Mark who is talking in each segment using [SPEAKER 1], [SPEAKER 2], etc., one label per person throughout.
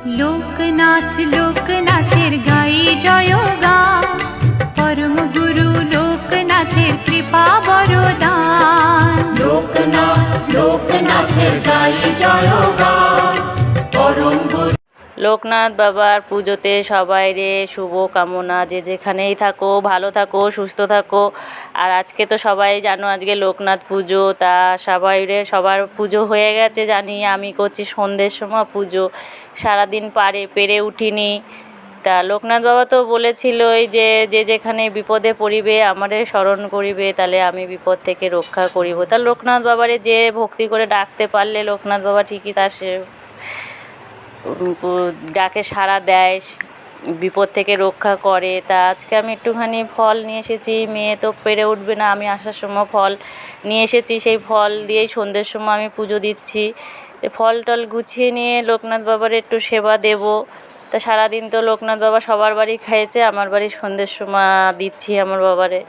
[SPEAKER 1] লোকনাথ লোকনাথের গাই জয় গান পরম গুরু লোকনাথের কৃপা বরদান
[SPEAKER 2] লোকনাথ লোকনাথের গাই জয় গান
[SPEAKER 3] লোকনাথ বাবার পুজোতে সবাই রে শুভ কামনা, যে যেখানেই থাকো, ভালো থাকো, সুস্থ থাকো। আর আজকে তো সবাই জানো, আজকে লোকনাথ পুজো, তা সবাই রে সবার পুজো হয়ে গেছে জানি, আমি করছি সন্ধ্যের সময় পুজো। সারাদিন পারে পেরে উঠিনি। তা লোকনাথ বাবা তো বলেছিলই যে যে যেখানে বিপদে পড়িবে, আমারে স্মরণ করিবে, তাহলে আমি বিপদ থেকে রক্ষা করিব। তা লোকনাথ বাবারে যে ভক্তি করে ডাকতে পারলে, লোকনাথ বাবা ঠিকই তার সে ডাকে সাড়া দেয়, বিপদ থেকে রক্ষা করে। তা আজকে আমি একটুখানি ফল নিয়ে এসেছি। মেয়ে তো পেরে উঠবে না, আমি আসার সময় ফল নিয়ে এসেছি। সেই ফল দিয়েই সন্ধ্যের সময় আমি পুজো দিচ্ছি। ফল টল গুছিয়ে নিয়ে লোকনাথ বাবার একটু সেবা দেব। তা সারাদিন তো লোকনাথ বাবা সবার বাড়ি খেয়েছে আমার বাড়ি সন্ধ্যের সময় দিচ্ছি আমার বাবারে।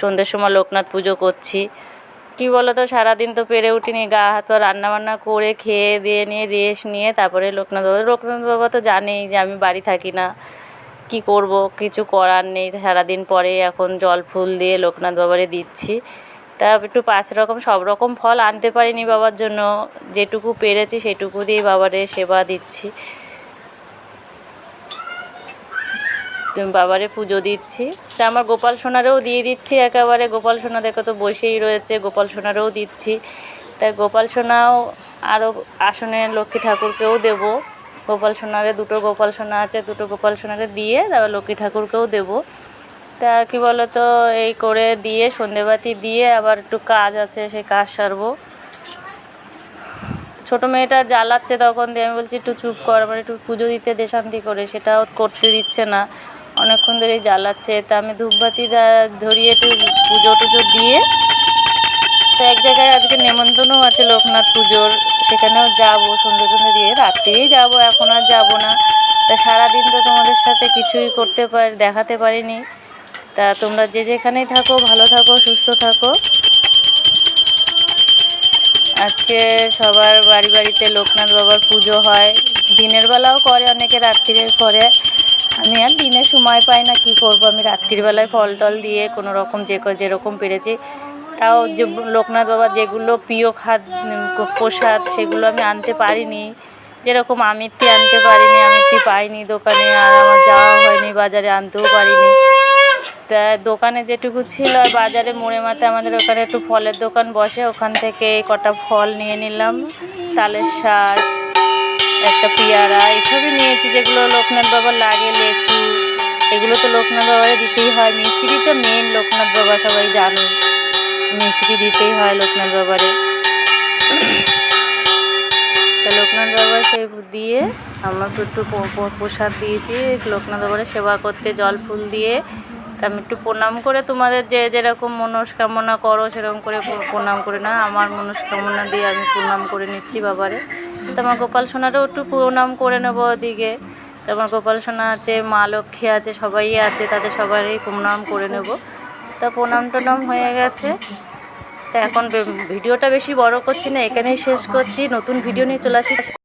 [SPEAKER 3] সন্ধ্যের সময় লোকনাথ পুজো করছি। কী বলো তো সারাদিন তো পেরে উঠিনি, গা হাত পা রান্না বান্না করে খেয়ে দিয়ে নিয়ে রেস্ট নিয়ে তারপরে লোকনাথ বাবা লোকনাথ বাবা তো জানেই যে আমি বাড়ি থাকি না। কি করব, কিছু করার নেই, সারাদিন পরে এখন জল ফুল দিয়ে লোকনাথ বাবারে দিচ্ছি। তা একটু পাঁচ রকম, সব রকম ফল আনতে পারিনি বাবার জন্য, যেটুকু পেরেছি সেটুকু দিয়ে বাবারে সেবা দিচ্ছি তো বাবারে পুজো দিচ্ছি। তা আমার গোপাল সোনারেও দিয়ে দিচ্ছি একেবারে। গোপাল সোনা দেখো তো বসেই রয়েছে, গোপাল সোনারেও দিচ্ছি। তাই গোপাল সোনাও আরও আসনে লক্ষ্মী ঠাকুরকেও দেব। গোপাল সোনারে দুটো গোপাল সোনা আছে, দুটো গোপাল সোনারে দিয়ে তারপর লক্ষ্মী ঠাকুরকেও দেব। তা কী বলো তো এই করে দিয়ে, সন্ধেবাতি দিয়ে আবার একটু কাজ আছে, সেই কাজ সারবো। ছোটো মেয়েটা জ্বালাচ্ছে তখন দিয়ে, আমি বলছি, একটু চুপ কর, আমার একটু পুজো দিতে দেশান্তি করে, সেটাও করতে দিচ্ছে না। অনেকক্ষণ ধরেই জ্বালাচ্ছে। তা আমি ধূপবাতি ধরিয়ে একটু পুজো টুজো দিয়ে, তো এক জায়গায় আজকে নেমন্তন্নও আছে লোকনাথ পুজোর। সেখানেও যাব সন্ধে সন্ধে দিয়ে। রাত্রেই যাব, এখন আর যাব না। তা সারাদিন তো তোমাদের সাথে কিছুই করতে পারি, দেখাতে পারিনি। তা তোমরা যে যেখানেই থাকো, ভালো থাকো, সুস্থ থাকো। আজকে সবার বাড়ি বাড়িতে লোকনাথ বাবার পুজো হয়। দিনের বেলাও করে, অনেকে রাত্রিরে করে। আমি আর দিনে সময় পাই না, কি করব? আমি রাত্রির বেলায় ফল টল দিয়ে কোনো রকম যে যেরকম পেরেছি। তাও যে লোকনাথ বাবা যেগুলো প্রিয় খাদ্য প্রসাদ, সেগুলো আমি আনতে পারিনি। যেরকম আমিত্তি আনতে পারিনি, আমিত্তি পাইনি দোকানে, আর আমার যাওয়া হয়নি, বাজারে আনতেও পারিনি। তা দোকানে যেটুকু ছিল, আর বাজারে মোড়ে মাথা আমাদের ওখানে একটু ফলের দোকান বসে, ওখান থেকে কটা ফল নিয়ে নিলাম। তালের শাঁস একটা পেয়ারা, এসবই নিয়েছি যেগুলো লোকনাথ বাবার লাগে লেচু। এগুলো তো লোকনাথ বাবারে দিতেই হয়। মিশ্রি তো মেন লোকনাথ বাবা, সবাই জানো। মিশ্রি দিতেই হয় লোকনাথ বাবারে। তা লোকনাথ বাবা সেই দিয়ে আমরা একটু প্রসাদ দিয়েছি। লোকনাথ বাবারে সেবা করতে জল ফুল দিয়ে। তা আমি একটু প্রণাম করে তোমাদের যে যেরকম মনস্কামনা করো, সেরকম করে প্রণাম করে না, আমার মনস্কামনা দিয়ে আমি প্রণাম করে নিচ্ছি বাবারে। তো আমার গোপাল সোনারও একটু প্রণাম করে নেব ওদিকে। তো আমার গোপাল সোনা আছে, মা লক্ষ্মী আছে, সবাই আছে, তাদের সবারই প্রণাম করে নেব। তা প্রণাম টনাম হয়ে গেছে। তা এখন ভিডিওটা বেশি বড় করছি না, এখানেই শেষ করছি। নতুন ভিডিও নিয়ে চলে আসি।